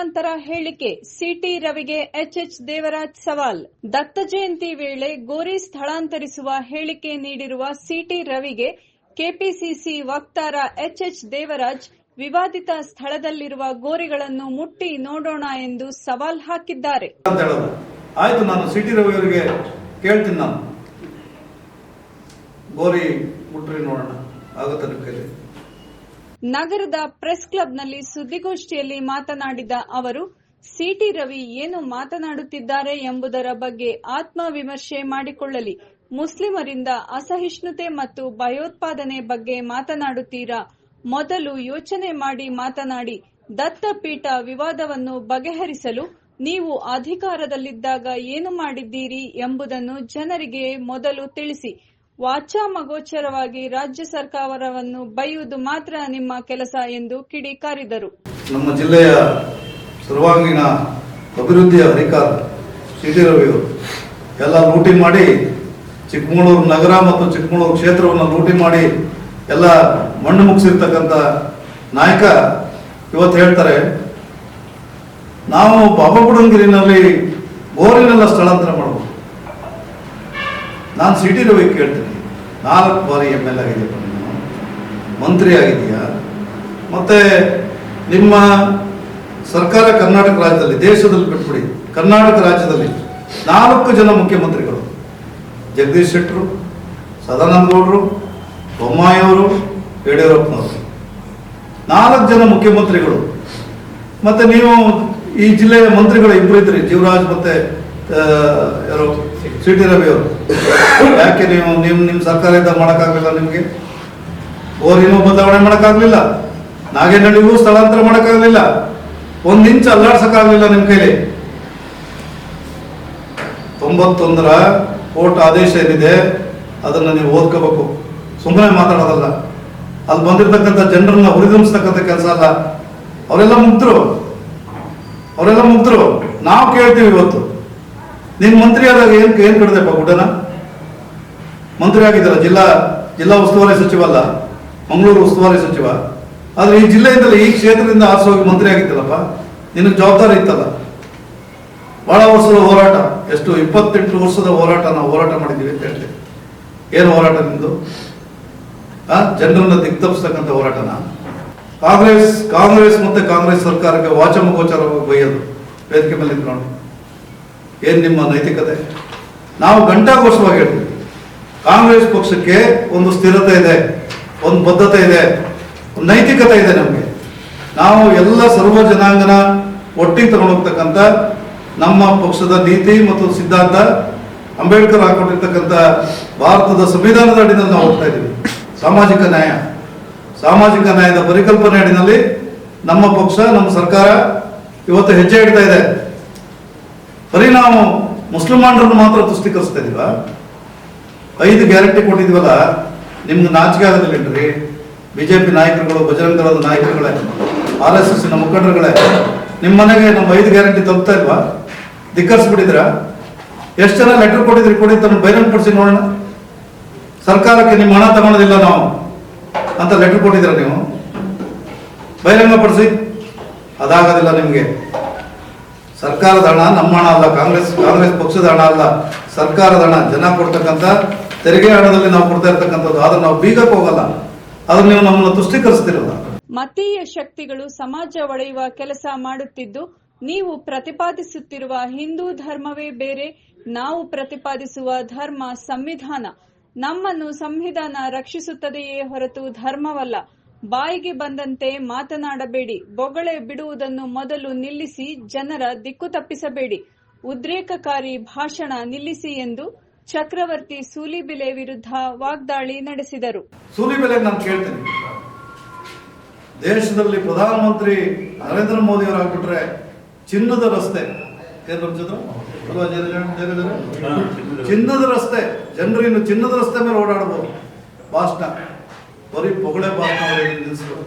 ಸ್ಥಳಾಂತರ ಹೇಳಿಕೆ. City ರವಿಗೆ HH Devaraj ಸವಾಲ್. ದತ್ತ ಜಯಂತಿ ವೇಳೆ ಗೋರಿ ಸ್ಥಳಾಂತರಿಸುವ ಹೇಳಿಕೆ ನೀಡಿರುವ ಸಿಟಿ ರವಿಗೆ ಕೆಪಿಸಿಸಿ ವಕ್ತಾರ ಎಚ್ಎಚ್ ದೇವರಾಜ್ ವಿವಾದಿತ ಸ್ಥಳದಲ್ಲಿರುವ ಗೋರಿಗಳನ್ನು ಮುಟ್ಟಿ ನೋಡೋಣ ಎಂದು ಸವಾಲ್ ಹಾಕಿದ್ದಾರೆ. ಆಯ್ತು, ನಾನು ಸಿಟಿ ರವಿ ಅವರಿಗೆ ಕೇಳ್ತೀನಿ ನಾನು. ಗೋರಿ ಮುಟ್ರಿ ನೋಡೋಣ. ಆಗುತ್ತೆ ನಗರದ ಪ್ರೆಸ್ ಕ್ಲಬ್ನಲ್ಲಿ ಸುದ್ದಿಗೋಷ್ಠಿಯಲ್ಲಿ ಮಾತನಾಡಿದ ಅವರು, ಸಿಟಿ ರವಿ ಏನು ಮಾತನಾಡುತ್ತಿದ್ದಾರೆ ಎಂಬುದರ ಬಗ್ಗೆ ಆತ್ಮವಿಮರ್ಶೆ ಮಾಡಿಕೊಳ್ಳಲಿ. ಮುಸ್ಲಿಮರಿಂದ ಅಸಹಿಷ್ಣುತೆ ಮತ್ತು ಭಯೋತ್ಪಾದನೆ ಬಗ್ಗೆ ಮಾತನಾಡುತ್ತೀರಾ? ಮೊದಲು ಯೋಚನೆ ಮಾಡಿ ಮಾತನಾಡಿ. ದತ್ತಪೀಠ ವಿವಾದವನ್ನು ಬಗೆಹರಿಸಲು ನೀವು ಅಧಿಕಾರದಲ್ಲಿದ್ದಾಗ ಏನು ಮಾಡಿದ್ದೀರಿ ಎಂಬುದನ್ನು ಜನರಿಗೆ ಮೊದಲು ತಿಳಿಸಿ. ವಾಚಾಮಗೋಚರವಾಗಿ ರಾಜ್ಯ ಸರ್ಕಾರವನ್ನು ಬೈಯುವುದು ಮಾತ್ರ ನಿಮ್ಮ ಕೆಲಸ ಎಂದು ಕಿಡಿಕಾರಿದರು ನಮ್ಮ ಜಿಲ್ಲೆಯ ಸರ್ವಾಂಗೀಣ ಅಭಿವೃದ್ಧಿಯ ಅಧಿಕಾರ ಸಿಟಿ ರವಿಯವರು ಎಲ್ಲ ಲೂಟಿ ಮಾಡಿ ಚಿಕ್ಕಮಗಳೂರು ನಗರ ಮತ್ತು ಚಿಕ್ಕಮಗಳೂರು ಕ್ಷೇತ್ರವನ್ನು ಲೂಟಿ ಮಾಡಿ ಎಲ್ಲ ಮಣ್ಣು ಮುಗಿಸಿರ್ತಕ್ಕಂಥ ನಾಯಕ ಇವತ್ತು ಹೇಳ್ತಾರೆ, ನಾವು ಬಾಬಾಬುಡಂಗಿರಿನಲ್ಲಿ ಬೋರಿನೆಲ್ಲ ಸ್ಥಳಾಂತರ ಮಾಡಬಹುದು ನಾನು ಸಿಟಿ ರವಿ ಕೇಳ್ತೀನಿ. ನಾಲ್ಕು ಬಾರಿ ಎಂ ಎಲ್ ಆಗಿದೆಯಪ್ಪ ನೀನು. ಮಂತ್ರಿ ಆಗಿದೆಯಾ ಮತ್ತೆ ನಿಮ್ಮ ಸರ್ಕಾರ ಕರ್ನಾಟಕ ರಾಜ್ಯದಲ್ಲಿ, ದೇಶದಲ್ಲಿ ಬಿಟ್ಬಿಡಿ. ಕರ್ನಾಟಕ ರಾಜ್ಯದಲ್ಲಿ ನಾಲ್ಕು ಜನ ಮುಖ್ಯಮಂತ್ರಿಗಳು. ಜಗದೀಶ್ ಶೆಟ್ಟರು, ಸದಾನಂದ ಗೌಡರು ಬೊಮ್ಮಾಯಿಯವರು ಯಡಿಯೂರಪ್ಪನವರು. ನಾಲ್ಕು ಜನ ಮುಖ್ಯಮಂತ್ರಿಗಳು. ಮತ್ತೆ ನೀವು ಈ ಜಿಲ್ಲೆಯ ಮಂತ್ರಿಗಳು ಇಬ್ಬರು ಇದ್ರಿ, ಜೀವರಾಜ್ ಮತ್ತೆ ಯಾರು? ಸಿ ಟಿ ರವಿ ಅವರು ಯಾಕೆ ನೀವು ನಿಮ್ ನಿಮ್ಮ ಸರ್ಕಾರ ಇದ್ದಾಗ ಮಾಡೋಕ್ಕಾಗಲಿಲ್ಲ ನಿಮಗೆ? ಓರಿನೂ ಬದಲಾವಣೆ ಮಾಡೋಕ್ಕಾಗಲಿಲ್ಲ. ನಾಗೇನಹಳ್ಳಿಗೂ ಸ್ಥಳಾಂತರ ಮಾಡೋಕ್ಕಾಗಲಿಲ್ಲ. ಒಂದು ಇಂಚ್ ಅಲ್ಲಾಡ್ಸಕ್ಕಾಗ್ಲಿಲ್ಲ ನಿಮ್ಮ ಕೈಲಿ. ತೊಂಬತ್ತೊಂದರ ಕೋರ್ಟ್ ಆದೇಶ ಏನಿದೆ, ಅದನ್ನ ನೀವು ಓದ್ಕೋಬೇಕು. ಸುಮ್ಮನೆ ಮಾತಾಡೋದಲ್ಲ. ಅಲ್ಲಿ ಬಂದಿರತಕ್ಕಂಥ ಜನರನ್ನ ಹುರಿದುಂಬಿಸ್ತಕ್ಕಂಥ ಕೆಲಸ ಅಲ್ಲ. ಅವರೆಲ್ಲ ಮುಗ್ಧರು ಅವರೆಲ್ಲ ಮುಗ್ಧರು ನಾವು ಕೇಳ್ತೀವಿ ಇವತ್ತು. ನೀನ್ ಮಂತ್ರಿ ಆದಾಗ ಏನ್ ಏನ್ ಕಡ್ದೆಪ್ಪ ಗುಡ್ಡನ? ಮಂತ್ರಿ ಆಗಿದ್ದಲ್ಲ, ಜಿಲ್ಲಾ ಜಿಲ್ಲಾ ಉಸ್ತುವಾರಿ ಸಚಿವ ಅಲ್ಲ, ಮಂಗಳೂರು ಉಸ್ತುವಾರಿ ಸಚಿವ. ಆದ್ರೆ ಈ ಜಿಲ್ಲೆಯಿಂದಲೇ ಈ ಕ್ಷೇತ್ರದಿಂದ ಆರಿಸಿ ಹೋಗಿ ಮಂತ್ರಿ ಆಗಿದ್ದಲ್ಲಪ್ಪ. ನಿನಗೆ ಜವಾಬ್ದಾರಿ ಇತ್ತಲ್ಲ. ಬಹಳ ವರ್ಷದ ಹೋರಾಟ, ಎಷ್ಟು ಇಪ್ಪತ್ತೆಂಟು ವರ್ಷದ ಹೋರಾಟ ನಾವು ಹೋರಾಟ ಮಾಡಿದ್ದೀವಿ ಅಂತ ಹೇಳ್ತೀವಿ ಏನು ಹೋರಾಟ ನಿಂದು ಆ, ಜನರನ್ನ ದಿಗ್ತಪ್ಪಿಸ್ತಕ್ಕಂಥ ಹೋರಾಟನ? ಕಾಂಗ್ರೆಸ್ ಕಾಂಗ್ರೆಸ್ ಮತ್ತೆ ಕಾಂಗ್ರೆಸ್ ಸರ್ಕಾರಕ್ಕೆ ವಾಚಮಗೋಚಾರವಾಗಿ ಬೈಯೋದು. ವೇದಿಕೆ ಮೇಲೆ ನಿಂತ್ಕೊಂಡು ಏನ್ ನಿಮ್ಮ ನೈತಿಕತೆ? ನಾವು ಘಂಟಾಘೋಷವಾಗಿ ಹೇಳ್ತೀವಿ. ಕಾಂಗ್ರೆಸ್ ಪಕ್ಷಕ್ಕೆ ಒಂದು ಸ್ಥಿರತೆ ಇದೆ, ಒಂದು ಬದ್ಧತೆ ಇದೆ, ಒಂದು ನೈತಿಕತೆ ಇದೆ ನಮಗೆ. ನಾವು ಎಲ್ಲ ಸರ್ವ ಜನಾಂಗನ ಒಟ್ಟಿಗೆ ತಗೊಂಡೋಗ್ತಕ್ಕಂಥ ನಮ್ಮ ಪಕ್ಷದ ನೀತಿ ಮತ್ತು ಸಿದ್ಧಾಂತ ಅಂಬೇಡ್ಕರ್ ಹಾಕೊಂಡಿರ್ತಕ್ಕಂಥ ಭಾರತದ ಸಂವಿಧಾನದ ಅಡಿನಲ್ಲಿ ನಾವು ಹೋಗ್ತಾ ಇದ್ದೀವಿ. ಸಾಮಾಜಿಕ ನ್ಯಾಯ. ಸಾಮಾಜಿಕ ನ್ಯಾಯದ ಪರಿಕಲ್ಪನೆ ಅಡಿನಲ್ಲಿ ನಮ್ಮ ಪಕ್ಷ, ನಮ್ಮ ಸರ್ಕಾರ ಇವತ್ತು ಹೆಜ್ಜೆ ಇಡ್ತಾ ಇದೆ. ಬರೀ ನಾವು ಮುಸ್ಲಿಮಾನರನ್ನು ಮಾತ್ರ ತುಷ್ಟೀಕರಿಸ್ತಾ ಇದೀವ? ಐದು ಗ್ಯಾರಂಟಿ ಕೊಟ್ಟಿದ್ವಲ್ಲ, ನಿಮ್ಗೆ ನಾಚಿಕೆ ಆಗೋದಿಲ್ಲೇನ್ರಿ? ಬಿಜೆಪಿ ನಾಯಕರುಗಳು ಬಜರಂಗ ದಳದ ನಾಯಕರುಗಳೇ, ಆರ್ ಎಸ್ ಎಸ್ ಮುಖಂಡರುಗಳೇ ನಿಮ್ಮ ಮನೆಗೆ ನಮ್ಮ ಐದು ಗ್ಯಾರಂಟಿ ತಲುಪ್ತಾ ಇಲ್ವಾ? ಧಿಕ್ಕರಿಸ್ಬಿಟ್ಟಿದ್ರ ಎಷ್ಟು ಜನ ಲೆಟರ್ ಕೊಟ್ಟಿದ್ರಿ? ಕೊಡಿ ಬೈರಂಗ್ ಬಹಿರಂಗಪಡಿಸಿ ನೋಡೋಣ. ಸರ್ಕಾರಕ್ಕೆ ನಿಮ್ಮ ಹಣ ತಗೊಳೋದಿಲ್ಲ ನಾವು. ಅಂತ ಲೆಟರ್ ಕೊಟ್ಟಿದ್ದೀರ ನೀವು? ಬಹಿರಂಗಪಡಿಸಿ ಅದಾಗೋದಿಲ್ಲ ನಿಮಗೆ. ಸರ್ಕಾರದ ಹಣ ನಮ್ಮ ಹಣ ಅಲ್ಲ, ಕಾಂಗ್ರೆಸ್ ಕಾಂಗ್ರೆಸ್ ಪಕ್ಷದ ಹಣ ಅಲ್ಲ. ಸರ್ಕಾರದ ಹಣ ಜನ ಕೊಡ್ತಕ್ಕಂಥ, ತೆರಿಗೆ ಹಣದಲ್ಲಿ ನಾವು ಕೊಡ್ತಾ ಇರ್ತಕ್ಕಂಥದ್ದು. ಆದ್ರೆ ನಾವು ಬೀಗಕ್ಕೆ ಹೋಗಲ್ಲ. ಅದನ್ನ ನೀವು ನಮ್ಮನ್ನು ತುಷ್ಟೀಕರಿಸ್ತಿರಲ್ಲ. ಮತೀಯ ಶಕ್ತಿಗಳು ಸಮಾಜ ಒಡೆಯುವ ಕೆಲಸ ಮಾಡುತ್ತಿದ್ದು, ನೀವು ಪ್ರತಿಪಾದಿಸುತ್ತಿರುವ ಹಿಂದೂ ಧರ್ಮವೇ ಬೇರೆ, ನಾವು ಪ್ರತಿಪಾದಿಸುವ ಧರ್ಮ ಸಂವಿಧಾನ ನಮ್ಮನ್ನು ಸಂವಿಧಾನ ರಕ್ಷಿಸುತ್ತದೆಯೇ ಹೊರತು ಧರ್ಮವಲ್ಲ. ಬಾಯಿಗೆ ಬಂದಂತೆ ಮಾತನಾಡಬೇಡಿ ಬೊಗಳೆ ಬಿಡುವುದನ್ನು ಮೊದಲು ನಿಲ್ಲಿಸಿ ಜನರ ದಿಕ್ಕು ತಪ್ಪಿಸಬೇಡಿ ಉದ್ರೇಕಕಾರಿ ಭಾಷಣ ನಿಲ್ಲಿಸಿ ಎಂದು ಚಕ್ರವರ್ತಿ ಸೂಲಿಬೆಲೆ ವಿರುದ್ಧ ವಾಗ್ದಾಳಿ ನಡೆಸಿದರು ಸೂಲಿಬೆಲೆ ನಾನು ಕೇಳ್ತೇನೆ ದೇಶದಲ್ಲಿ ಪ್ರಧಾನಮಂತ್ರಿ ನರೇಂದ್ರ ಮೋದಿ ಅವರು ಹಾಕಿಬಿಟ್ರೆ ಚಿನ್ನದ ರಸ್ತೆ? ಚಿನ್ನದ ರಸ್ತೆ ಜನರು ಇನ್ನು ಚಿನ್ನದ ರಸ್ತೆ ಮೇಲೆ ಓಡಾಡಬಹುದು ಭಾಷಣ ಬರೀ ಪೊಗಳೆ ಭಾಷಣ ಮಾಡೋದನ್ನ ನಿಲ್ಲಿಸ್ಬೇಕು.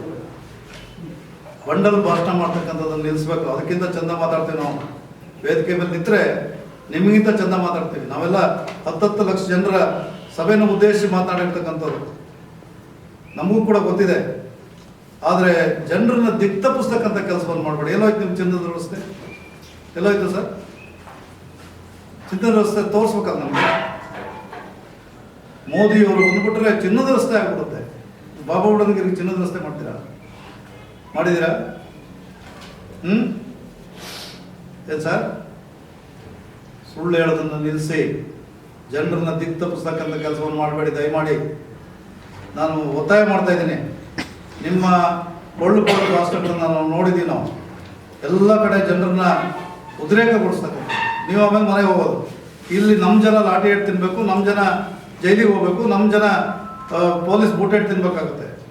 ಬಂಡಲ್ ಭಾಷಣ ಮಾಡ್ತಕ್ಕಂಥದ್ದನ್ನು ನಿಲ್ಲಿಸ್ಬೇಕು. ಅದಕ್ಕಿಂತ ಚಂದ ಮಾತಾಡ್ತೀವಿ ನಾವು. ವೇದಿಕೆ ಮೇಲೆ ನಿಂತರೆ ನಿಮಗಿಂತ ಚಂದ ಮಾತಾಡ್ತೀವಿ. ನಾವೆಲ್ಲ ಹತ್ತತ್ತು ಲಕ್ಷ ಜನರ ಸಭೆನ ಉದ್ದೇಶಿಸಿ ಮಾತಾಡಿರ್ತಕ್ಕಂಥವ್ರು ನಮಗೂ ಕೂಡ ಗೊತ್ತಿದೆ. ಆದರೆ ಜನರನ್ನ ಪುಸ್ತಕ ಅಂತ ಕೆಲಸವನ್ನು ಮಾಡಬೇಡಿ. ಎಲ್ಲೋಯ್ತು ನಿಮ್ಮ ಚಿನ್ನದ ವ್ಯವಸ್ಥೆ? ಎಲ್ಲೋಯ್ತು ಸರ್? ಚಿನ್ನದ ವ್ಯವಸ್ಥೆ ತೋರಿಸ್ಬೇಕಲ್ಲ ನಮಗೆ? ಮೋದಿಯವರು ಬಂದ್ಬಿಟ್ರೆ ಚಿನ್ನದ ವ್ಯವಸ್ಥೆ ಆಗ್ಬಿಡುತ್ತೆ. ಬಾಬಾ ಹುಡುಗರಿಗೆ ಚಿನ್ನದ ರಸ್ತೆ ಮಾಡ್ತೀರಾ? ಮಾಡಿದ್ದೀರಾ? ಹ್ಮ್? ಏನ್ ಸರ್? ಸುಳ್ಳು ಹೇಳೋದನ್ನು ನಿಲ್ಲಿಸಿ. ಜನರನ್ನ ದಿಕ್ ತಪ್ಪಿಸ್ತಕ್ಕಂಥ ಕೆಲಸವನ್ನು ಮಾಡಬೇಡಿ, ದಯಮಾಡಿ. ನಾನು ಒತ್ತಾಯ ಮಾಡ್ತಾ ಇದ್ದೀನಿ. ನಿಮ್ಮ ಕೊಳ್ಳು ಕೊಳ್ಳು ಹಾಸ್ಪಿಟಲ್ ನಾವು ನೋಡಿದ್ದೀವಿ ನಾವು. ಎಲ್ಲ ಕಡೆ ಜನರನ್ನ ಉದ್ರೇಕಗೊಳಿಸ್ತಕ್ಕಂಥ ನೀವು ಆಮೇಲೆ ಮನೆಗೆ ಹೋಗೋದು. ಇಲ್ಲಿ ನಮ್ಮ ಜನ ಲಾಠಿ ಹೇಳಿ ತಿನ್ಬೇಕು ನಮ್ಮ ಜನ ಜೈಲಿಗೆ ಹೋಗ್ಬೇಕು ನಮ್ಮ ಜನ ಪೊಲೀಸ್ ಬೂಟೆಟ್ ತಿನ್ಬೇಕಾಗುತ್ತೆ.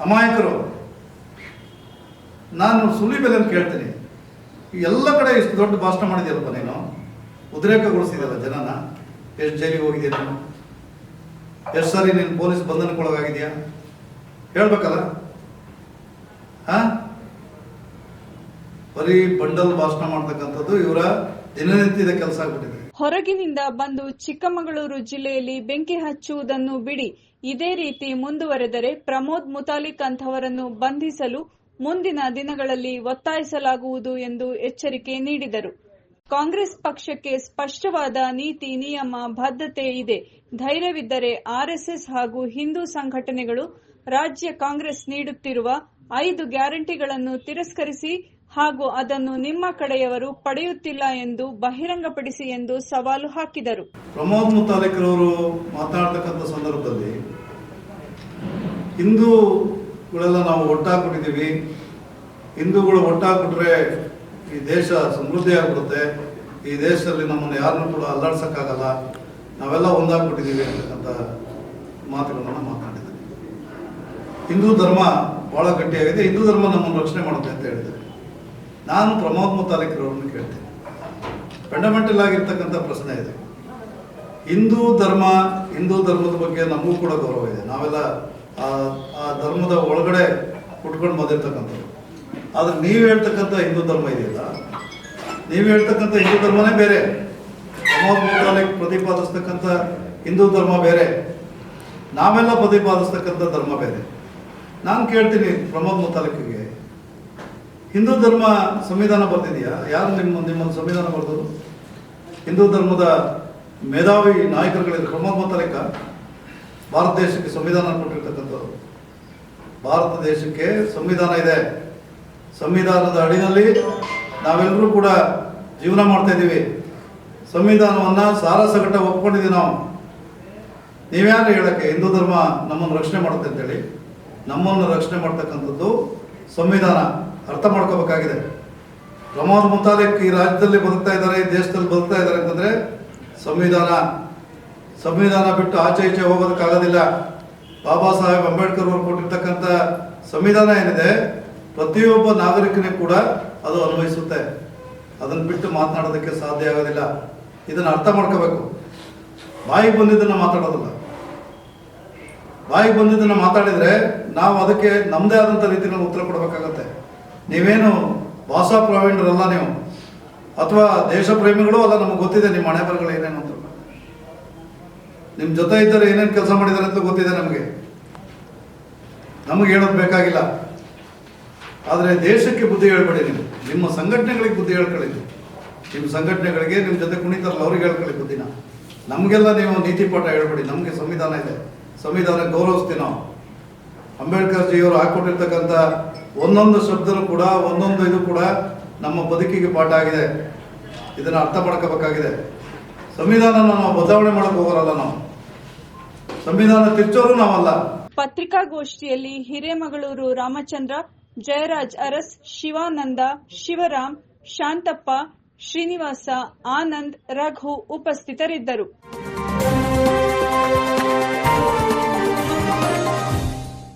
ಅಮಾಯಕರು. ನಾನು ಸುಳ್ಳಿ ಬೆಲೆ ಕೇಳ್ತೀನಿ ಎಲ್ಲ ಕಡೆ ಇಷ್ಟು ದೊಡ್ಡ ಭಾಷಣ ಮಾಡಿದ್ಯಲ್ಲಪ್ಪ ನೀನು? ಉದ್ರೇಕಗೊಳಿಸಿದಲ್ಲ ಜನನ? ಎಷ್ಟು ಜೈಲಿಗೆ ಹೋಗಿದ್ಯಾ ನೀನು? ಎಷ್ಟು ಸಾರಿ ನೀನು ಪೊಲೀಸ್ ಬಂಧನಕ್ಕೊಳಗಾಗಿದೆಯಾ? ಹೇಳ್ಬೇಕಲ್ಲ. ಹಾ? ಬರೀ ಬಂಡಲ್ ಭಾಷಣ ಮಾಡ್ತಕ್ಕಂಥದ್ದು ಇವರ ದಿನನಿತ್ಯದ ಕೆಲಸ ಆಗ್ಬಿಟ್ಟಿದೆ. ಹೊರಗಿನಿಂದ ಬಂದು ಚಿಕ್ಕಮಗಳೂರು ಜಿಲ್ಲೆಯಲ್ಲಿ ಬೆಂಕಿ ಹಚ್ಚುವುದನ್ನು ಬಿಡಿ. ಇದೇ ರೀತಿ ಮುಂದುವರೆದರೆ ಪ್ರಮೋದ್ ಮುತಾಲಿಕ್ ಅಂತವರನ್ನು ಬಂಧಿಸಲು ಮುಂದಿನ ದಿನಗಳಲ್ಲಿ ಒತ್ತಾಯಿಸಲಾಗುವುದು ಎಂದು ಎಚ್ಚರಿಕೆ ನೀಡಿದರು. ಕಾಂಗ್ರೆಸ್ ಪಕ್ಷಕ್ಕೆ ಸ್ಪಷ್ಟವಾದ ನೀತಿ, ನಿಯಮ, ಬದ್ಧತೆ ಇದೆ. ಧೈರ್ಯವಿದ್ದರೆ ಆರ್ಎಸ್ಎಸ್ ಹಾಗೂ ಹಿಂದೂ ಸಂಘಟನೆಗಳು ರಾಜ್ಯ ಕಾಂಗ್ರೆಸ್ ನೀಡುತ್ತಿರುವ ಐದು ಗ್ಯಾರಂಟಿಗಳನ್ನು ತಿರಸ್ಕರಿಸಿ ಹಾಗೂ ಅದನ್ನು ನಿಮ್ಮ ಕಡೆಯವರು ಪಡೆಯುತ್ತಿಲ್ಲ ಎಂದು ಬಹಿರಂಗಪಡಿಸಿ ಎಂದು ಸವಾಲು ಹಾಕಿದರು. ಪ್ರಮೋದ್ ಮುತಾಲಿಕ್ರವರು ಮಾತಾಡ್ತಕ್ಕಂಥ ಸಂದರ್ಭದಲ್ಲಿ ಹಿಂದೂಗಳೆಲ್ಲ ನಾವು ಒಟ್ಟಾಗ್ಬಿಟ್ಟಿದ್ದೀವಿ. ಹಿಂದೂಗಳು ಒಟ್ಟಾಗ್ಬಿಟ್ರೆ ಈ ದೇಶ ಸಮೃದ್ಧಿ ಆಗ್ಬಿಡುತ್ತೆ. ಈ ದೇಶದಲ್ಲಿ ನಮ್ಮನ್ನು ಯಾರನ್ನು ಕೂಡ ಅಲ್ಲಾಡ್ಸಕ್ಕಾಗಲ್ಲ. ನಾವೆಲ್ಲ ಒಂದಾಗ್ಬಿಟ್ಟಿದ್ದೀವಿ ಅಂತಕ್ಕಂಥ ಮಾತುಗಳನ್ನು ಮಾತಾಡಿದ್ದಾರೆ ಹಿಂದೂ ಧರ್ಮ ಬಹಳ ಗಟ್ಟಿಯಾಗಿದೆ. ಹಿಂದೂ ಧರ್ಮ ನಮ್ಮನ್ನು ರಕ್ಷಣೆ ಮಾಡುತ್ತೆ ಅಂತ ಹೇಳಿದ್ದಾರೆ. ನಾನು ಪ್ರಮೋದ್ ಮುತಾಲಿಕ್ರವ್ರನ್ನ ಕೇಳ್ತೀನಿ. ಫಂಡಮೆಂಟಲ್ ಆಗಿರ್ತಕ್ಕಂಥ ಪ್ರಶ್ನೆ ಇದೆ. ಹಿಂದೂ ಧರ್ಮ, ಹಿಂದೂ ಧರ್ಮದ ಬಗ್ಗೆ ನಮಗೂ ಕೂಡ ಗೌರವ ಇದೆ. ನಾವೆಲ್ಲ ಆ ಧರ್ಮದ ಒಳಗಡೆ ಹುಟ್ಕೊಂಡು ಬಂದಿರ್ತಕ್ಕಂಥದ್ದು. ಆದರೆ ನೀವು ಹೇಳ್ತಕ್ಕಂಥ ಹಿಂದೂ ಧರ್ಮ ಇದೆಯಲ್ಲ, ನೀವು ಹೇಳ್ತಕ್ಕಂಥ ಹಿಂದೂ ಧರ್ಮನೇ ಬೇರೆ. ಪ್ರಮೋದ್ ಮುತಾಲಿಕ್ ಪ್ರತಿಪಾದಿಸ್ತಕ್ಕಂಥ ಹಿಂದೂ ಧರ್ಮ ಬೇರೆ. ನಾವೆಲ್ಲ ಪ್ರತಿಪಾದಿಸ್ತಕ್ಕಂಥ ಧರ್ಮ ಬೇರೆ. ನಾನು ಕೇಳ್ತೀನಿ ಪ್ರಮೋದ್ ಮುತಾಲಿಕ್ಗೆ ಹಿಂದೂ ಧರ್ಮ ಸಂವಿಧಾನ ಬರ್ತಿದೆಯಾ ಯಾರು ನಿಮ್ಮ ನಿಮ್ಮೊಂದು ಸಂವಿಧಾನ ಬರೆದರು? ಹಿಂದೂ ಧರ್ಮದ ಮೇಧಾವಿ ನಾಯಕರುಗಳಿಗೆ ಪ್ರಮೋದ್ ಲೆಕ್ಕ? ಭಾರತ ದೇಶಕ್ಕೆ ಸಂವಿಧಾನ ಕೊಟ್ಟಿರ್ತಕ್ಕಂಥವ್ರು. ಭಾರತ ದೇಶಕ್ಕೆ ಸಂವಿಧಾನ ಇದೆ. ಸಂವಿಧಾನದ ಅಡಿನಲ್ಲಿ ನಾವೆಲ್ಲರೂ ಕೂಡ ಜೀವನ ಮಾಡ್ತಾ ಇದ್ದೀವಿ. ಸಂವಿಧಾನವನ್ನ ಸಾರಸಗಟ್ಟ ಒಪ್ಕೊಂಡಿದ್ದೀವಿ ನಾವು. ನೀವ್ಯಾರು ಹೇಳಕ್ಕೆ ಹಿಂದೂ ಧರ್ಮ ನಮ್ಮನ್ನು ರಕ್ಷಣೆ ಮಾಡುತ್ತೆ ಅಂತೇಳಿ? ನಮ್ಮನ್ನು ರಕ್ಷಣೆ ಮಾಡ್ತಕ್ಕಂಥದ್ದು ಸಂವಿಧಾನ. ಅರ್ಥ ಮಾಡ್ಕೋಬೇಕಾಗಿದೆ. ಪ್ರಮೋದ್ ಮುತಾಲಿಕ್ ಈ ರಾಜ್ಯದಲ್ಲಿ ಬದುಕ್ತಾ ಇದ್ದಾರೆ, ಈ ದೇಶದಲ್ಲಿ ಬದುಕ್ತಾ ಇದ್ದಾರೆ ಅಂತಂದ್ರೆ ಸಂವಿಧಾನ. ಸಂವಿಧಾನ ಬಿಟ್ಟು ಆಚೆ ಈಚೆ ಹೋಗೋದಕ್ಕಾಗೋದಿಲ್ಲ. ಬಾಬಾ ಸಾಹೇಬ್ ಅಂಬೇಡ್ಕರ್ ಅವರು ಕೊಟ್ಟಿರ್ತಕ್ಕಂಥ ಸಂವಿಧಾನ ಏನಿದೆ, ಪ್ರತಿಯೊಬ್ಬ ನಾಗರಿಕನೇ ಕೂಡ ಅದು ಅನ್ವಯಿಸುತ್ತೆ. ಅದನ್ನು ಬಿಟ್ಟು ಮಾತನಾಡೋದಕ್ಕೆ ಸಾಧ್ಯ ಆಗೋದಿಲ್ಲ. ಇದನ್ನು ಅರ್ಥ ಮಾಡ್ಕೋಬೇಕು. ಬಾಯಿಗೆ ಬಂದಿದ್ದನ್ನು ಮಾತಾಡೋದಿಲ್ಲ. ಬಾಯಿಗೆ ಬಂದಿದ್ದನ್ನು ಮಾತಾಡಿದರೆ ನಾವು ಅದಕ್ಕೆ ನಮ್ಮದೇ ಆದಂಥ ರೀತಿಯಲ್ಲಿ ಉತ್ತರ ಕೊಡಬೇಕಾಗತ್ತೆ. ನೀವೇನು ಭಾಷಾ ಪ್ರಾವೀಣ್ಯರಲ್ಲ ನೀವು? ಅಥವಾ ದೇಶ ಪ್ರೇಮಿಗಳು ಅಲ್ಲ, ನಮಗೆ ಗೊತ್ತಿದೆ ನಿಮ್ಮ ಹಣೆ ಬರಗಳು ಏನೇನು ಅಂತ. ನಿಮ್ಮ ಜೊತೆ ಇದ್ದರೆ ಏನೇನು ಕೆಲಸ ಮಾಡಿದ್ದಾರೆ ಅಂತ ಗೊತ್ತಿದೆ ನಮಗೆ. ನಮಗೆ ಹೇಳೋದು ಬೇಕಾಗಿಲ್ಲ. ಆದರೆ ದೇಶಕ್ಕೆ ಬುದ್ಧಿ ಹೇಳ್ಬೇಡಿ ನೀವು. ನಿಮ್ಮ ಸಂಘಟನೆಗಳಿಗೆ ಬುದ್ಧಿ ಹೇಳ್ಕೊಳ್ಳಿ. ನಿಮ್ಮ ಸಂಘಟನೆಗಳಿಗೆ ನಿಮ್ಮ ಜೊತೆ ಕುಣಿತಾರಲ್ಲ, ಅವ್ರಿಗೆ ಹೇಳ್ಕೊಳ್ಳಿ ಬುದ್ಧಿನ. ನಮಗೆಲ್ಲ ನೀವು ನೀತಿ ಪಾಠ ಹೇಳ್ಬೇಡಿ ನಮಗೆ ಸಂವಿಧಾನ ಇದೆ. ಸಂವಿಧಾನ ಗೌರವಿಸ್ತೀವಿ ನಾವು. ಅಂಬೇಡ್ಕರ್ ಜಿಯವರು ಹಾಕೊಟ್ಟಿರ್ತಕ್ಕಂಥ ಒಂದೊಂದು ಶಬ್ದನೂ ಕೂಡ, ಒಂದೊಂದು ಇದು ಕೂಡ ನಮ್ಮ ಬದುಕಿಗೆ ಪಾಠ ಆಗಿದೆ. ಇದನ್ನು ಅರ್ಥ ಮಾಡ್ಕೋಬೇಕಾಗಿದೆ. ಸಂವಿಧಾನ ನಾವು ಬದಲಾವಣೆ ಮಾಡಕ್ ಹೋಗೋರಲ್ಲ ನಾವು. ಸಂವಿಧಾನ ತಿರ್ಚೋರು ನಾವಲ್ಲ. ಪತ್ರಿಕಾಗೋಷ್ಠಿಯಲ್ಲಿ ಹಿರೇಮಗಳೂರು ರಾಮಚಂದ್ರ, ಜಯರಾಜ್ ಅರಸ್, ಶಿವಾನಂದ, ಶಿವರಾಮ್, ಶಾಂತಪ್ಪ, ಶ್ರೀನಿವಾಸ, ಆನಂದ್, ರಘು ಉಪಸ್ಥಿತರಿದ್ದರು.